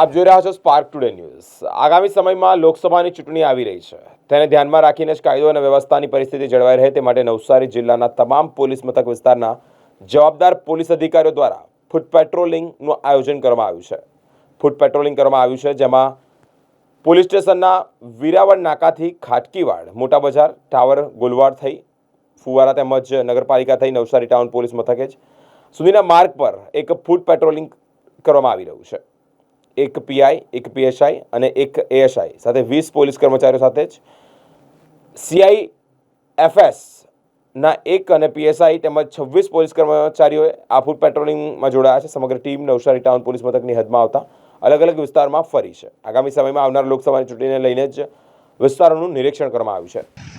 આપ જોઈ રહ્યા છો સ્પાર્ક ટુડે ન્યૂઝ આગામી સમયમાં લોકસભાની ચૂંટણી આવી રહી છે. તેને ધ્યાનમાં રાખીને જ કાયદો અને વ્યવસ્થાની પરિસ્થિતિ જળવાઈ રહે તે માટે નવસારી જિલ્લાના તમામ પોલીસ મથક વિસ્તારના જવાબદાર પોલીસ અધિકારીઓ દ્વારા ફૂટ પેટ્રોલિંગનું આયોજન કરવામાં આવ્યું છે. ફૂટ પેટ્રોલિંગ કરવામાં આવ્યું છે, જેમાં પોલીસ સ્ટેશનના વીરાવળ નાકાથી ખાટકીવાડ, મોટા બજાર, ટાવર ગોલવાડ થઈ, ફુવારા તેમજ નગરપાલિકા થઈ નવસારી ટાઉન પોલીસ મથકે જ સુધીના માર્ગ પર એક ફૂટ પેટ્રોલિંગ કરવામાં આવી રહ્યું છે. એક પીઆઈ, એક પીએસઆઈ અને એક એએસઆઈ. સાથે વીસ પોલીસ કર્મચારીઓ સાથે જ સીઆઈ એફએસ ના એક અને પીએસઆઈ તેમજ છવ્વીસ પોલીસ કર્મચારીઓએ આ ફૂડ પેટ્રોલિંગમાં જોડાયા છે. સમગ્ર ટીમ નવસારી ટાઉન પોલીસ મથકની હદમાં આવતા અલગ અલગ વિસ્તારમાં ફરી છે. આગામી સમયમાં આવનાર લોકસભાની ચૂંટણીને લઈને જ વિસ્તારોનું નિરીક્ષણ કરવામાં આવ્યું છે.